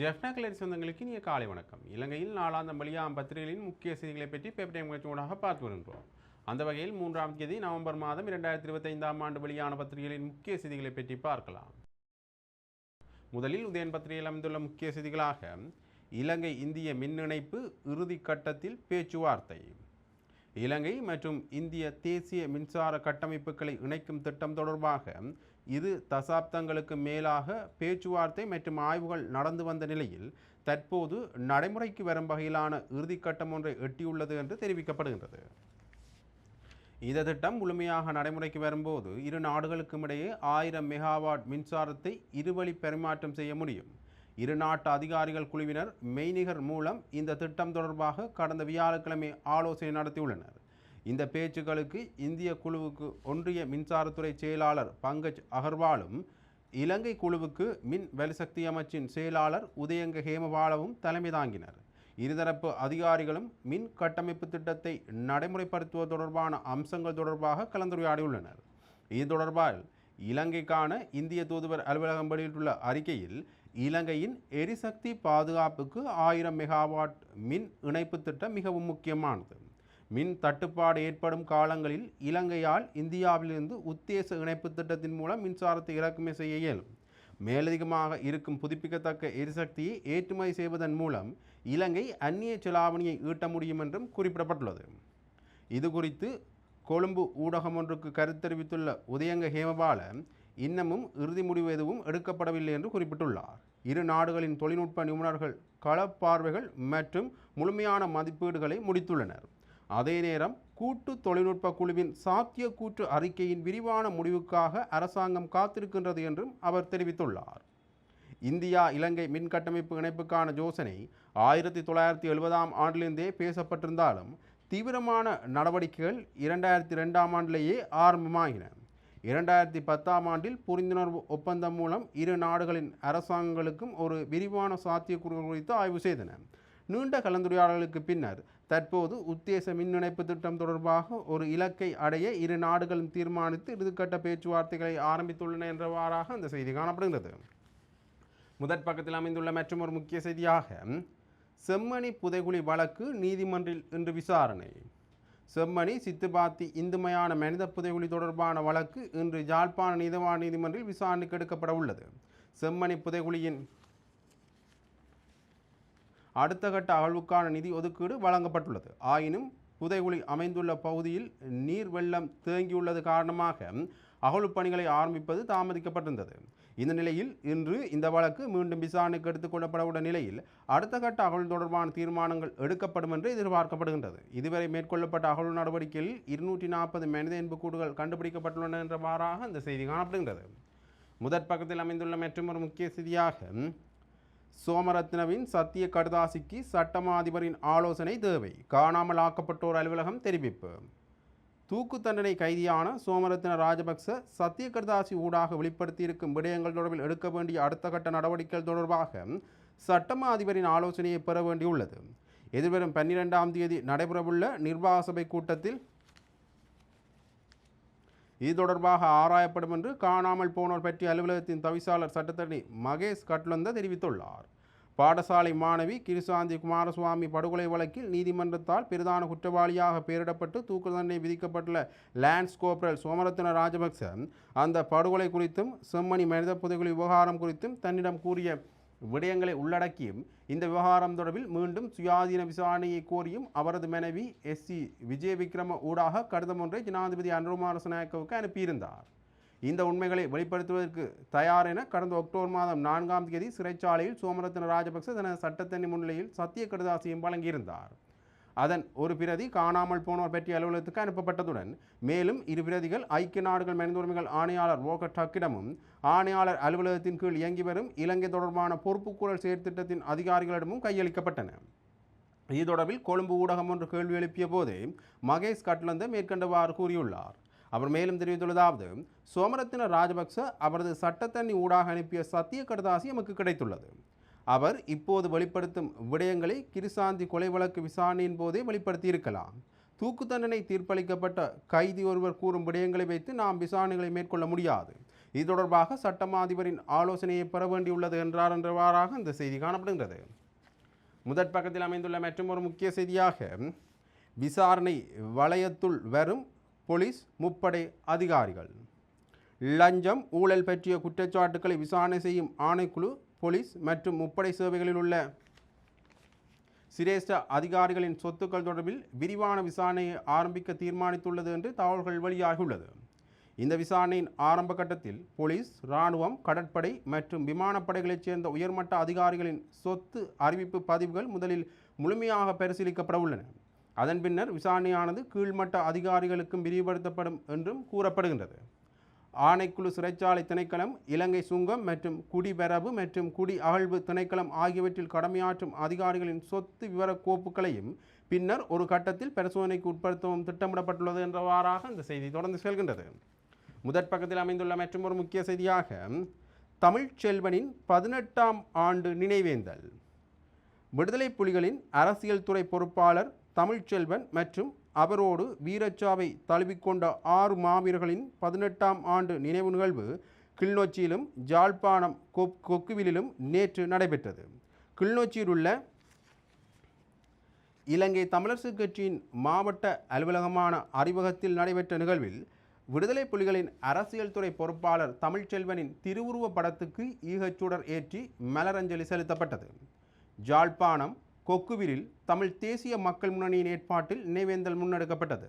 ஜெஃப்னா கிளரி சொந்தங்களுக்கு இனிய காலை வணக்கம். இலங்கையில் நாலாந்தம் வழியாம் பத்திரிகைகளின் முக்கிய செய்திகளை பற்றி பேப்பர் டைம் முயற்சியோடாக பார்த்து வருகின்றோம். அந்த வகையில் மூன்றாம் தேதி நவம்பர் மாதம் இரண்டாயிரத்தி இருபத்தைந்தாம் ஆண்டு வெளியான பத்திரிகைகளின் முக்கிய செய்திகளை பற்றி பார்க்கலாம். முதலில் உதயன் பத்திரிகையில் அமைந்துள்ள முக்கிய செய்திகளாக இலங்கை இந்திய மின் இணைப்பு இறுதி கட்டத்தில் பேச்சுவார்த்தை. இலங்கை மற்றும் இந்திய தேசிய மின்சார கட்டமைப்புகளை இணைக்கும் திட்டம் தொடர்பாக இது தசாப்தங்களுக்கு மேலாக பேச்சுவார்த்தை மற்றும் ஆய்வுகள் நடந்து வந்த நிலையில் தற்போது நடைமுறைக்கு வரும் வகையிலான இறுதிக்கட்டம் ஒன்றை எட்டியுள்ளது என்று தெரிவிக்கப்படுகின்றது. இந்த திட்டம் முழுமையாக நடைமுறைக்கு வரும்போது இரு நாடுகளுக்கும் இடையே ஆயிரம் மெகாவாட் மின்சாரத்தை இருவழி பரிமாற்றம் செய்ய முடியும். இரு நாட்டு அதிகாரிகள் குழுவினர் மெய்நிகர் மூலம் இந்த திட்டம் தொடர்பாக கடந்த வியாழக்கிழமை ஆலோசனை நடத்தியுள்ளனர். இந்த பேச்சுக்களுக்கு இந்திய குழுவுக்கு ஒன்றிய மின்சாரத்துறை செயலாளர் பங்கஜ் அகர்வாலும் இலங்கை குழுவுக்கு மின் வலுசக்தி அமைச்சின் செயலாளர் உதயங்க ஹேமபாலவும் தலைமை தாங்கினர். இருதரப்பு அதிகாரிகளும் மின் கட்டமைப்பு திட்டத்தை நடைமுறைப்படுத்துவது தொடர்பான அம்சங்கள் தொடர்பாக கலந்துரையாடியுள்ளனர். இது தொடர்பால் இலங்கைக்கான இந்திய தூதுவர் அலுவலகம் வெளியிட்டுள்ள அறிக்கையில் இலங்கையின் எரிசக்தி பாதுகாப்புக்கு ஆயிரம் மெகாவாட் மின் இணைப்பு திட்டம் மிகவும் முக்கியமானது. மின் தட்டுப்பாடு ஏற்படும் காலங்களில் இலங்கையால் இந்தியாவிலிருந்து உத்தேச இணைப்பு திட்டத்தின் மூலம் மின்சாரத்தை இறக்குமதி செய்ய இயலும். மேலதிகமாக இருக்கும் புதுப்பிக்கத்தக்க எரிசக்தியை ஏற்றுமதி செய்வதன் மூலம் இலங்கை அந்நிய செலாவணியை ஈட்ட முடியும் என்றும் குறிப்பிடப்பட்டுள்ளது. இது குறித்து கொழும்பு ஊடகம் ஒன்றுக்கு கருத்து தெரிவித்துள்ள உதயங்க ஹேமபால இன்னமும் இறுதி முடிவு எதுவும் எடுக்கப்படவில்லை என்று குறிப்பிட்டுள்ளார். இரு நாடுகளின் தொழில்நுட்ப நிபுணர்கள் களப்பார்வைகள் மற்றும் முழுமையான மதிப்பீடுகளை முடித்துள்ளனர். அதே நேரம் கூட்டு தொழில்நுட்ப குழுவின் சாத்திய கூற்று அறிக்கையின் விரிவான முடிவுக்காக அரசாங்கம் காத்திருக்கின்றது என்றும் அவர் தெரிவித்துள்ளார். இந்தியா இலங்கை மின் கட்டமைப்பு இணைப்புக்கான யோசனை ஆயிரத்தி தொள்ளாயிரத்தி எழுபதாம் ஆண்டிலிருந்தே பேசப்பட்டிருந்தாலும் தீவிரமான நடவடிக்கைகள் இரண்டாயிரத்தி ரெண்டாம் ஆண்டிலேயே ஆரம்பமாகின இரண்டாயிரத்தி பத்தாம் ஆண்டில் புரிந்துணர்வு ஒப்பந்தம் மூலம் இரு நாடுகளின் அரசாங்கங்களுக்கும் ஒரு விரிவான சாத்தியக்கூறுகள் குறித்து ஆய்வு செய்தன. நீண்ட கலந்துரையாடலுக்கு பின்னர் தற்போது உத்தேச மின்னிணைப்பு திட்டம் தொடர்பாக ஒரு இலக்கை அடைய இரு நாடுகளும் தீர்மானித்து இறுதிக்கட்ட பேச்சுவார்த்தைகளை ஆரம்பித்துள்ளன என்றவாறாக அந்த செய்தி காணப்படுகிறது முதற் பக்கத்தில் அமைந்துள்ள மற்றும் ஒரு முக்கிய செய்தியாக செம்மணி புதைகுழி வழக்கு நீதிமன்றில் இன்று விசாரணை. செம்மணி சித்துபாத்தி இந்துமையான மனித புதைகுழி தொடர்பான வழக்கு இன்று யாழ்ப்பாண நீதவான் நீதிமன்றில் விசாரணைக்கு எடுக்கப்பட உள்ளது செம்மணி புதைகுழியின் அடுத்த கட்ட அகழ்வுக்கான நிதி ஒதுக்கீடு வழங்கப்பட்டுள்ளது. ஆயினும் புதைகுழி அமைந்துள்ள பகுதியில் நீர் வெள்ளம் தேங்கியுள்ளது காரணமாக அகழ்வுப் பணிகளை ஆரம்பிப்பது தாமதிக்கப்பட்டிருந்தது. இந்த நிலையில் இன்று இந்த வழக்கு மீண்டும் விசாரணைக்கு எடுத்துக்கொள்ளப்படவுள்ள நிலையில் அடுத்த கட்ட அகழ்வு தொடர்பான தீர்மானங்கள் எடுக்கப்படும் என்று எதிர்பார்க்கப்படுகின்றது. இதுவரை மேற்கொள்ளப்பட்ட அகழ்வு நடவடிக்கையில் இருநூற்றி நாற்பது மனித எண்புக்கூடுகள் கண்டுபிடிக்கப்பட்டுள்ளன என்றவாறாக இந்த செய்தி காணப்படுகின்றது. முதற் பக்கத்தில் அமைந்துள்ள மற்றொரு முக்கிய செய்தியாக சோமரத்னவின் சத்திய கடுதாசிக்கு சட்டமா அதிபரின் ஆலோசனை தேவை. காணாமல் ஆக்கப்பட்டோர் அலுவலகம் தெரிவிப்பு. தூக்கு தண்டனை கைதியான சோமரத்ன ராஜபக்ச சத்திய கடுதாசி ஊடாக வெளிப்படுத்தியிருக்கும் விடயங்கள் தொடர்பில் எடுக்க வேண்டிய அடுத்த கட்ட நடவடிக்கைகள் தொடர்பாக சட்டமா அதிபரின் ஆலோசனையை பெற வேண்டியுள்ளது. எதிர்வரும் பன்னிரெண்டாம் தேதி நடைபெறவுள்ள நிர்வாக சபை கூட்டத்தில் இது தொடர்பாக ஆராயப்படும் என்று காணாமல் போனோர் பற்றிய அலுவலகத்தின் தவிசாளர் சட்டத்தரணி மகேஷ் கட்லந்த தெரிவித்துள்ளார். பாடசாலை மாணவி கிருசாந்தி குமாரசுவாமி படுகொலை வழக்கில் நீதிமன்றத்தால் பிரதான குற்றவாளியாக பெயரிடப்பட்டு தூக்கு தண்டனை விதிக்கப்பட்டுள்ள லான்ஸ் கோப்ரல் சோமரத்ன ராஜபக்ச அந்த படுகொலை குறித்தும் செம்மணி மனித புதைகுழி விவகாரம் குறித்தும் தன்னிடம் கூறிய விடயங்களை உள்ளடக்கியும் இந்த விவகாரம் தொடர்பில் மீண்டும் சுயாதீன விசாரணையை கோரியும் அவரது மனைவி எஸ் சி விஜய விக்ரம ஊடாக கடிதம் ஒன்றை ஜனாதிபதி அனுருமாரசநாயக்கவுக்கு அனுப்பியிருந்தார். இந்த உண்மைகளை வெளிப்படுத்துவதற்கு தயார் என கடந்த அக்டோபர் மாதம் நான்காம் தேதி சிறைச்சாலையில் சோமரத்ன ராஜபக்ச தனது சட்டத்தண்ணி முன்னிலையில் சத்திய கடிதாசியும் வழங்கியிருந்தார். அதன் ஒரு பிரதி காணாமல் போனோர் பற்றிய அலுவலகத்துக்கு அனுப்பப்பட்டதுடன் மேலும் இரு பிரதிகள் ஐக்கிய நாடுகள் மனித உரிமைகள் ஆணையாளர் வோகர் டக்கிடமும் ஆணையாளர் அலுவலகத்தின் கீழ் இயங்கி வரும் இலங்கை தொடர்பான பொறுப்புக்கூறல் செயற்திட்டத்தின் அதிகாரிகளிடமும் கையளிக்கப்பட்டன. இது தொடர்பில் கொழும்பு ஊடகம் ஒன்று கேள்வி எழுப்பிய போதே மகேஷ் கட்லந்த மேற்கண்டவாறு கூறியுள்ளார். அவர் மேலும் தெரிவித்துள்ளதாவது சோமரத்தின ராஜபக்ச அவரது சட்டத்தண்ணி ஊடாக அனுப்பிய சத்திய கடதாசி எமக்கு கிடைத்துள்ளது. அவர் இப்போது வெளிப்படுத்தும் விடயங்களை கிருசாந்தி கொலை வழக்கு விசாரணையின் போதே வெளிப்படுத்தியிருக்கலாம். தூக்கு தண்டனை தீர்ப்பளிக்கப்பட்ட கைதி ஒருவர் கூறும் விடயங்களை வைத்து நாம் விசாரணைகளை மேற்கொள்ள முடியாது. இது தொடர்பாக சட்டமா அதிபரின் ஆலோசனையை பெற வேண்டியுள்ளது என்றார் என்றவாறாக இந்த செய்தி காணப்படுகின்றது. முதற் பக்கத்தில் அமைந்துள்ள மற்றும் ஒரு முக்கிய செய்தியாக விசாரணை வளையத்துள் வரும் போலீஸ் முப்படை அதிகாரிகள். லஞ்சம் ஊழல் பற்றிய குற்றச்சாட்டுக்களை விசாரணை செய்யும் ஆணைக்குழு போலீஸ் மற்றும் முப்படை சேவைகளில் உள்ள சிரேஷ்ட அதிகாரிகளின் சொத்துக்கள் தொடர்பில் விரிவான விசாரணையை ஆரம்பிக்க தீர்மானித்துள்ளது என்று தகவல்கள் வெளியாகியுள்ளது. இந்த விசாரணையின் ஆரம்ப கட்டத்தில் போலீஸ் இராணுவம் கடற்படை மற்றும் விமானப்படைகளைச் சேர்ந்த உயர்மட்ட அதிகாரிகளின் சொத்து அறிவிப்பு பதிவுகள் முதலில் முழுமையாக பரிசீலிக்கப்பட உள்ளன அதன் பின்னர் விசாரணையானது கீழ்மட்ட அதிகாரிகளுக்கும் விரிவுபடுத்தப்படும் என்றும் கூறப்படுகின்றது. ஆணைக்குழு சிறைச்சாலை திணைக்களம் இலங்கை சுங்கம் மற்றும் குடிபெறவு மற்றும் குடி அகழ்வு திணைக்களம் ஆகியவற்றில் கடமையாற்றும் அதிகாரிகளின் சொத்து விவரக்கோப்புகளையும் பின்னர் ஒரு கட்டத்தில் பரிசோதனைக்கு உட்படுத்தவும் திட்டமிடப்பட்டுள்ளது என்றவாறாக இந்த செய்தி தொடர்ந்து செல்கின்றது. முதற் பக்கத்தில் அமைந்துள்ள மற்றும் ஒரு முக்கிய செய்தியாக தமிழ்ச்செல்வனின் பதினெட்டாம் ஆண்டு நினைவேந்தல். விடுதலை புலிகளின் அரசியல் துறை பொறுப்பாளர் தமிழ்ச்செல்வன் மற்றும் அவரோடு வீரச்சாவை தழுவிக்கொண்ட ஆறு மாவீரர்களின் பதினெட்டாம் ஆண்டு நினைவு நிகழ்வு கிளிநொச்சியிலும் ஜாழ்ப்பாணம் கொக் கொக்குவிலிலும் நேற்று நடைபெற்றது. கிளிநொச்சியில் உள்ள இலங்கை தமிழரசு கட்சியின் மாவட்ட அலுவலகமான அறிவகத்தில் நடைபெற்ற நிகழ்வில் விடுதலை புலிகளின் அரசியல் துறை பொறுப்பாளர் தமிழ்ச்செல்வனின் திருவுருவ படத்துக்கு ஈகச்சுடர் ஏற்றி மலரஞ்சலி செலுத்தப்பட்டது. ஜாழ்ப்பாணம் கொக்குவிலில் தமிழ் தேசிய மக்கள் முன்னணியின் ஏற்பாட்டில் நினைவேந்தல் முன்னெடுக்கப்பட்டது.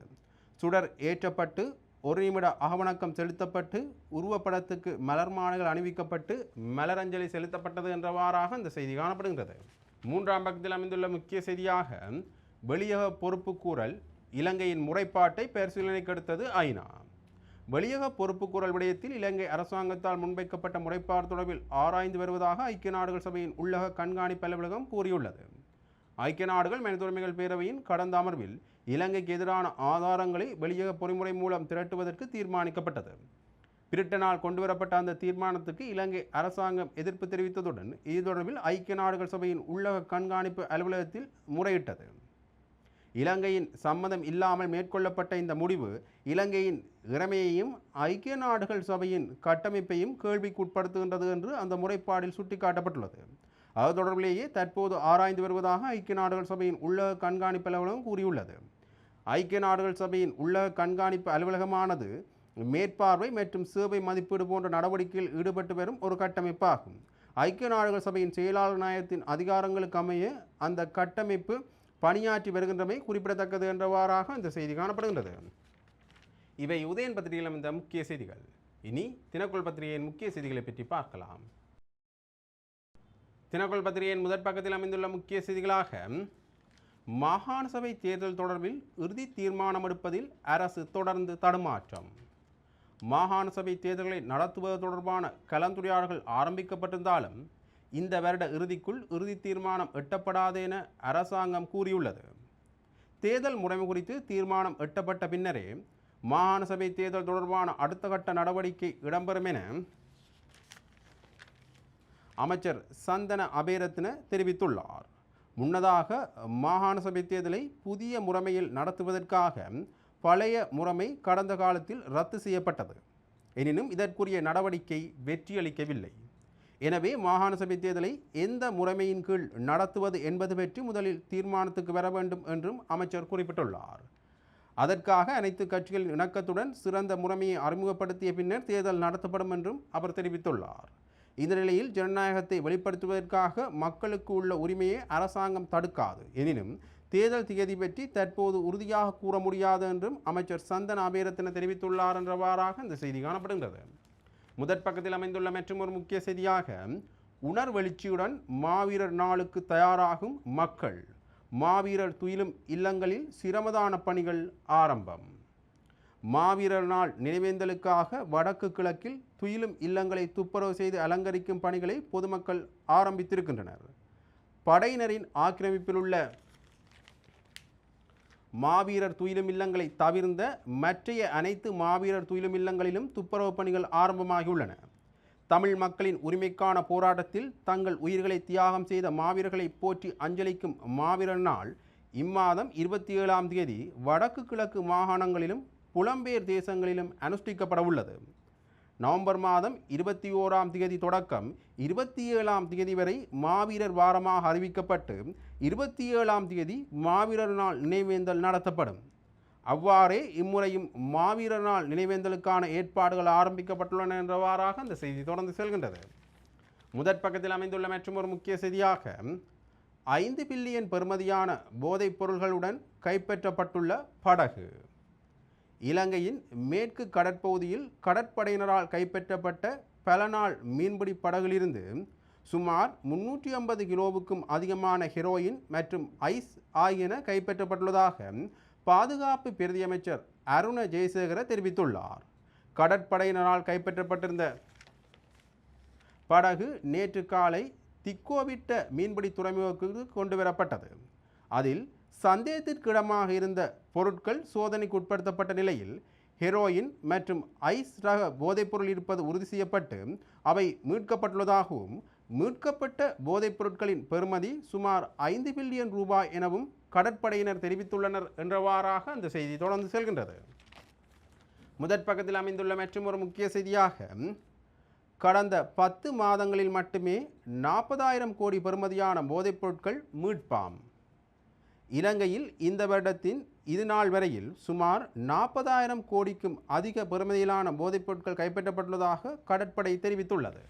சுடர் ஏற்றப்பட்டு ஒரு நிமிட அகவணக்கம் செலுத்தப்பட்டு உருவப்படத்துக்கு மலர் மாலைகள் அணிவிக்கப்பட்டு மலரஞ்சலி செலுத்தப்பட்டது என்றவாறாக இந்த செய்தி காணப்படுகின்றது. மூன்றாம் பக்கத்தில் அமைந்துள்ள முக்கிய செய்தியாக வெளியக பொறுப்புக்கூறல் இலங்கையின் முறைப்பாட்டை பரிசீலனைக்கு எடுத்தது ஐநா. வெளியக பொறுப்புக்கூறல் விடயத்தில் இலங்கை அரசாங்கத்தால் முன்வைக்கப்பட்ட முறைப்பாடு தொடர்பில் ஆராய்ந்து வருவதாக ஐக்கிய நாடுகள் சபையின் உள்ளக கண்காணிப்பு அலுவலகம் கூறியுள்ளது. ஐக்கிய நாடுகள் மனிதுரிமைகள் பேரவையின் கடந்த அமர்வில் இலங்கைக்கு எதிரான ஆதாரங்களை வெளியக பொறிமுறை மூலம் திரட்டுவதற்கு தீர்மானிக்கப்பட்டது. பிரிட்டனால் கொண்டுவரப்பட்ட அந்த தீர்மானத்துக்கு இலங்கை அரசாங்கம் எதிர்ப்பு தெரிவித்ததுடன் இது தொடர்பில் ஐக்கிய நாடுகள் சபையின் உள்ளக கண்காணிப்பு அலுவலகத்தில் முறையிட்டது. இலங்கையின் சம்மதம் இல்லாமல் மேற்கொள்ளப்பட்ட இந்த முடிவு இலங்கையின் இறமையையும் ஐக்கிய நாடுகள் சபையின் கட்டமைப்பையும் கேள்விக்குட்படுத்துகின்றது என்று அந்த முறைப்பாடில் சுட்டிக்காட்டப்பட்டுள்ளது. அது தொடர்பிலேயே தற்போது ஆராய்ந்து வருவதாக ஐக்கிய நாடுகள் சபையின் உள்ள கண்காணிப்பு அலுவலகம் கூறியுள்ளது. ஐக்கிய நாடுகள் சபையின் உள்ள கண்காணிப்பு அலுவலகமானது மேற்பார்வை மற்றும் சேவை மதிப்பீடு போன்ற நடவடிக்கையில் ஈடுபட்டு வரும் ஒரு கட்டமைப்பாகும். ஐக்கிய நாடுகள் சபையின் செயலாளர் நாயகத்தின் அதிகாரங்களுக்கு அமைய அந்த கட்டமைப்பு பணியாற்றி வருகின்றமை குறிப்பிடத்தக்கது என்றவாறாக இந்த செய்தி காணப்படுகின்றது. இவை உதயன் பத்திரிகையில் அமைந்த முக்கிய செய்திகள். இனி தினக்குள் பத்திரிகையின் முக்கிய செய்திகளை பற்றி பார்க்கலாம். தினக்குள் பத்திரிகையின் முதற் பக்கத்தில் அமைந்துள்ள முக்கிய செய்திகளாக மாகாண சபை தேர்தல் தொடர்பில் இறுதி தீர்மானம் எடுப்பதில் அரசு தொடர்ந்து தடுமாற்றம். மாகாண சபை தேர்தல்களை நடத்துவது தொடர்பான கலந்துரையாடல்கள் ஆரம்பிக்கப்பட்டிருந்தாலும் இந்த வருட இறுதிக்குள் இறுதி தீர்மானம் எட்டப்படாது என அரசாங்கம் கூறியுள்ளது. தேர்தல் முறைமை குறித்து தீர்மானம் எட்டப்பட்ட பின்னரே மாகாண சபை தேர்தல் தொடர்பான அடுத்த கட்ட நடவடிக்கை இடம்பெறும் என அமைச்சர் சந்தன அபேரத்ன தெரிவித்துள்ளார். முன்னதாக மாகாண சபை தேர்தலை புதிய முறைமையில் நடத்துவதற்காக பழைய முறைமை கடந்த காலத்தில் ரத்து செய்யப்பட்டது. எனினும் இதற்குரிய நடவடிக்கை வெற்றியளிக்கவில்லை. எனவே மாகாண சபை தேர்தலை எந்த முறைமையின் கீழ் நடத்துவது என்பது பற்றி முதலில் தீர்மானத்துக்கு வர வேண்டும் என்றும் அமைச்சர் குறிப்பிட்டுள்ளார். அதற்காக அனைத்து கட்சிகளின் இணக்கத்துடன் சிறந்த முறைமையை அறிமுகப்படுத்திய பின்னர் தேர்தல் நடத்தப்படும் என்றும் அவர் தெரிவித்துள்ளார். இந்த நிலையில் ஜனநாயகத்தை வெளிப்படுத்துவதற்காக மக்களுக்கு உள்ள உரிமையை அரசாங்கம் தடுக்காது. எனினும் தேர்தல் திகதி பற்றி தற்போது உறுதியாக கூற முடியாது என்றும் அமைச்சர் சந்தன் அபேரத்தின தெரிவித்துள்ளார் என்றவாறாக இந்த செய்தி காணப்படுகிறது. முதற் பக்கத்தில் அமைந்துள்ள மற்றும் ஒரு முக்கிய செய்தியாக உணர்வெழுச்சியுடன் மாவீரர் நாளுக்கு தயாராகும் மக்கள். மாவீரர் துயிலும் இல்லங்களில் சிரமதான பணிகள் ஆரம்பம். மாவீரர் நாள் நினைவேந்தலுக்காக வடக்கு கிழக்கில் துயிலும் இல்லங்களை துப்புரவு செய்து அலங்கரிக்கும் பணிகளை பொதுமக்கள் ஆரம்பித்திருக்கின்றனர். படையினரின் ஆக்கிரமிப்பில் உள்ள மாவீரர் துயிலும் இல்லங்களை தவிர்ந்த மற்றைய அனைத்து மாவீரர் துயிலும் இல்லங்களிலும் துப்புரவு பணிகள் ஆரம்பமாகியுள்ளன. தமிழ் மக்களின் உரிமைக்கான போராட்டத்தில் தங்கள் உயிர்களை தியாகம் செய்த மாவீரர்களை போற்றி அஞ்சலிக்கும் மாவீரர் நாள் இம்மாதம் இருபத்தி ஏழாம் தேதி வடக்கு கிழக்கு மாகாணங்களிலும் புலம்பெயர் தேசங்களிலும் அனுஷ்டிக்கப்பட உள்ளது நவம்பர் மாதம் இருபத்தி ஓராம் தேதி தொடக்கம் இருபத்தி ஏழாம் தேதி வரை மாவீரர் வாரமாக அறிவிக்கப்பட்டு இருபத்தி ஏழாம் தேதி மாவீரர் நாள் நினைவேந்தல் நடத்தப்படும். அவ்வாறே இம்முறையும் மாவீரர் நாள் நினைவேந்தலுக்கான ஏற்பாடுகள் ஆரம்பிக்கப்பட்டுள்ளன என்றவாறாக அந்த செய்தி தொடர்ந்து செல்கின்றது. முதற் பக்கத்தில் அமைந்துள்ள மற்றும் ஒரு முக்கிய செய்தியாக ஐந்து பில்லியன் பெறுமதியான போதைப் பொருள்களுடன் கைப்பற்றப்பட்டுள்ள படகு. இலங்கையின் மேற்கு கடற்பகுதியில் கடற்படையினரால் கைப்பற்றப்பட்ட பல நாள் மீன்பிடி படகிலிருந்து சுமார் முன்னூற்றி ஐம்பது கிலோவுக்கும் அதிகமான ஹெரோயின் மற்றும் ஐஸ் ஆகியன கைப்பற்றப்பட்டுள்ளதாக பாதுகாப்பு பிரதியமைச்சர் அருண ஜெயசேகர தெரிவித்துள்ளார். கடற்படையினரால் கைப்பற்றப்பட்டிருந்த படகு நேற்று காலை திக்கோவிட்ட மீன்பிடி துறைமுகத்துக்கு கொண்டு வரப்பட்டது அதில் சந்தேகத்திற்கிடமாக இருந்த பொருட்கள் சோதனைக்கு உட்படுத்தப்பட்ட நிலையில் ஹெரோயின் மற்றும் ஐஸ் ரக போதைப்பொருள் இருப்பது உறுதி செய்யப்பட்டு அவை மீட்கப்பட்டுள்ளதாகவும் மீட்கப்பட்ட போதைப் பொருட்களின் பெறுமதி சுமார் ஐந்து பில்லியன் ரூபாய் எனவும் கடற்படையினர் தெரிவித்துள்ளனர் என்றவாறாக அந்த செய்தி தொடர்ந்து செல்கின்றது. முதற் பக்கத்தில் அமைந்துள்ள மற்றும் ஒரு முக்கிய செய்தியாக கடந்த பத்து மாதங்களில் மட்டுமே நாற்பதாயிரம் கோடி பெறுமதியான போதைப் பொருட்கள் மீட்பாம். இலங்கையில் இந்த வருடத்தின் இது நாள் வரையில் சுமார் நாற்பதாயிரம் கோடிக்கும் அதிக பெறுமதியிலான போதைப் பொருட்கள் கைப்பற்றப்பட்டுள்ளதாக கடற்படை தெரிவித்துள்ளது.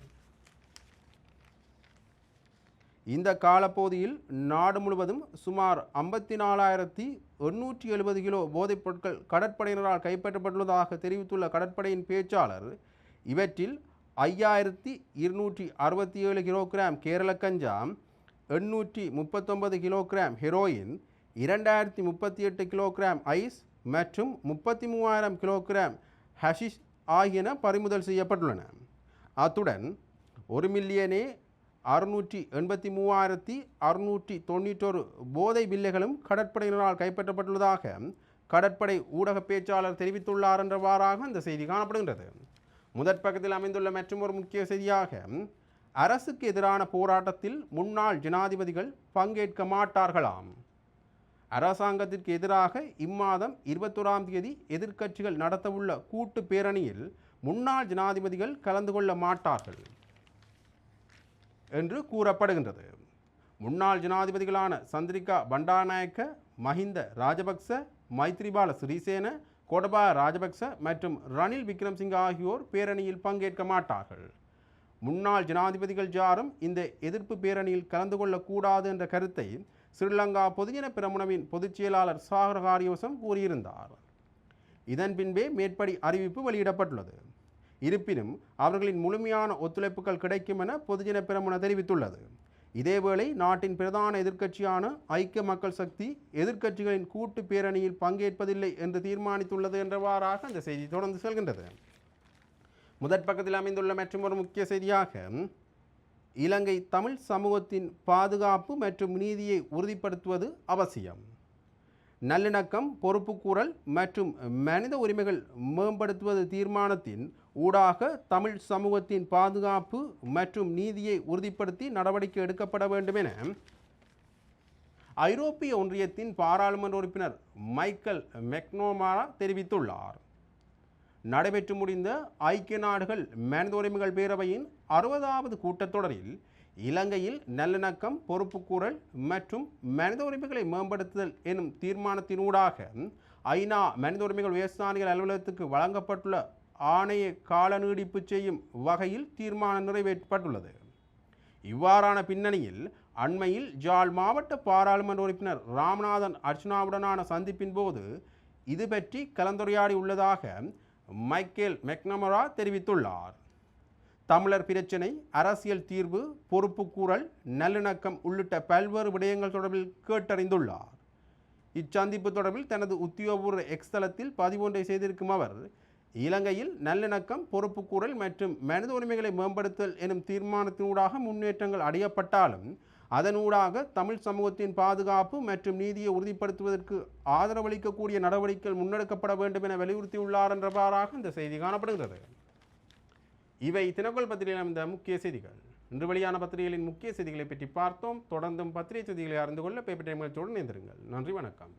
இந்த காலப்பகுதியில் நாடு முழுவதும் சுமார் ஐம்பத்தி நாலாயிரத்தி எண்ணூற்றி எழுபது கிலோ போதைப் பொருட்கள் கடற்படையினரால் கைப்பற்றப்பட்டுள்ளதாக தெரிவித்துள்ள கடற்படையின் பேச்சாளர் இவற்றில் ஐயாயிரத்தி இருநூற்றி அறுபத்தி ஏழு கிலோகிராம் கேரள கஞ்சா எண்ணூற்றி முப்பத்தொன்பது கிலோகிராம் ஹெரோயின் இரண்டாயிரத்தி முப்பத்தி எட்டு கிலோகிராம் ஐஸ் மற்றும் முப்பத்தி மூவாயிரம் கிலோகிராம் ஹஷிஷ் ஆகியன பறிமுதல் செய்யப்பட்டுள்ளன. அத்துடன் ஒரு மில்லியனே அறுநூற்றி எண்பத்தி மூவாயிரத்தி அறுநூற்றி தொண்ணூற்றொரு போதை பில்லைகளும் கடற்படையினரால் கைப்பற்றப்பட்டுள்ளதாக கடற்படை ஊடக பேச்சாளர் தெரிவித்துள்ளார் என்றவாறாக இந்த செய்தி காணப்படுகின்றது. முதற் பக்கத்தில் அமைந்துள்ள மற்றும் ஒரு முக்கிய செய்தியாக அரசுக்கு எதிரான போராட்டத்தில் முன்னாள் ஜனாதிபதிகள் பங்கேற்க மாட்டார்களாம். அரசாங்கத்திற்கு எதிராக இம்மாதம் இருபத்தொராம் தேதி எதிர்க்கட்சிகள் நடத்தவுள்ள கூட்டு பேரணியில் முன்னாள் ஜனாதிபதிகள் கலந்து கொள்ள மாட்டார்கள் என்று கூறப்படுகின்றது. முன்னாள் ஜனாதிபதிகளான சந்திரிகா பண்டாநாயக்க மஹிந்த ராஜபக்ச மைத்ரிபால சிறிசேன கோடபா ராஜபக்ச மற்றும் ரணில் விக்ரம்சிங் ஆகியோர் பேரணியில் பங்கேற்க மாட்டார்கள். முன்னாள் ஜனாதிபதிகள் யாரும் இந்த எதிர்ப்பு பேரணியில் கலந்து கொள்ளக்கூடாது என்ற கருத்தை ஸ்ரீலங்கா பொதுஜன பிரமுனவின் பொதுச் செயலாளர் கூறியிருந்தார். இதன் பின்பே மேற்படி அறிவிப்பு வெளியிடப்பட்டுள்ளது. இருப்பினும் அவர்களின் முழுமையான ஒத்துழைப்புகள் கிடைக்கும் என பொதுஜன பிரமுன தெரிவித்துள்ளது. இதேவேளை நாட்டின் பிரதான எதிர்க்கட்சியான ஐக்கிய மக்கள் சக்தி எதிர்க்கட்சிகளின் கூட்டு பேரணியில் பங்கேற்பதில்லை என்று தீர்மானித்துள்ளது என்றவாறாக அந்த செய்தி தொடர்ந்து செல்கின்றது. முதற் பக்கத்தில் அமைந்துள்ள மற்றும் ஒரு முக்கிய செய்தியாக இலங்கை தமிழ் சமூகத்தின் பாதுகாப்பு மற்றும் நீதியை உறுதிப்படுத்துவது அவசியம். நல்லிணக்கம் பொறுப்புக்கூறல் மற்றும் மனித உரிமைகள் மேம்படுத்துவது தீர்மானத்தின் ஊடாக தமிழ் சமூகத்தின் பாதுகாப்பு மற்றும் நீதியை உறுதிப்படுத்தி நடவடிக்கை எடுக்கப்பட வேண்டும் என ஐரோப்பிய ஒன்றியத்தின் பாராளுமன்ற உறுப்பினர் மைக்கேல் மெக்னோமாரா தெரிவித்துள்ளார். நடைபெற்று முடிந்த ஐக்கிய நாடுகள் மனித உரிமைகள் பேரவையின் அறுபதாவது கூட்டத்தொடரில் இலங்கையில் நல்லிணக்கம் பொறுப்புக்கூறல் மற்றும் மனித உரிமைகளை மேம்படுத்துதல் எனும் தீர்மானத்தினூடாக ஐநா மனித உரிமைகள் உயர்ஸ்தானிகள் அலுவலகத்துக்கு வழங்கப்பட்டுள்ள ஆணைய கால நீடிப்பு செய்யும் வகையில் தீர்மானம் நிறைவேற்றப்பட்டுள்ளது. இவ்வாறான பின்னணியில் அண்மையில் ஜாழ் மாவட்ட பாராளுமன்ற உறுப்பினர் ராமநாதன் அர்ச்சனாவுடனான சந்திப்பின் போது இது பற்றி கலந்துரையாடி உள்ளதாக மைக்கேல் மெக்னமரா தெரிவித்துள்ளார். தமிழர் பிரச்சினை அரசியல் தீர்வு பொறுப்புக்கூறல் நல்லிணக்கம் உள்ளிட்ட பல்வேறு விடயங்கள் தொடர்பில் கேட்டறிந்துள்ளார். இச்சந்திப்பு தொடர்பில் தனது உத்தியோகபூர்வ எக்ஸ்தலத்தில் பதிவொன்றை செய்திருக்கும் அவர் இலங்கையில் நல்லிணக்கம் பொறுப்புக்கூறல் மற்றும் மனித உரிமைகளை மேம்படுத்தல் எனும் தீர்மானத்தினூடாக முன்னேற்றங்கள் அடையப்பட்டாலும் அதனூடாக தமிழ் சமூகத்தின் பாதுகாப்பு மற்றும் நீதியை உறுதிப்படுத்துவதற்கு ஆதரவளிக்கக்கூடிய நடவடிக்கைகள் முன்னெடுக்கப்பட வேண்டும் என வலியுறுத்தியுள்ளார் என்றவாறாக இந்த செய்தி காணப்படுகிறது இவை தினகோல் பத்திரிகையில் அமைந்த முக்கிய செய்திகள். இன்று வெளியான பத்திரிகைகளின் முக்கிய செய்திகளை பற்றி பார்த்தோம். தொடர்ந்தும் பத்திரிகை செய்திகளை அறிந்து கொள்ள பேப்பர் டைம் நிகழ்ச்சியோடு இணைந்திருங்கள். நன்றி வணக்கம்.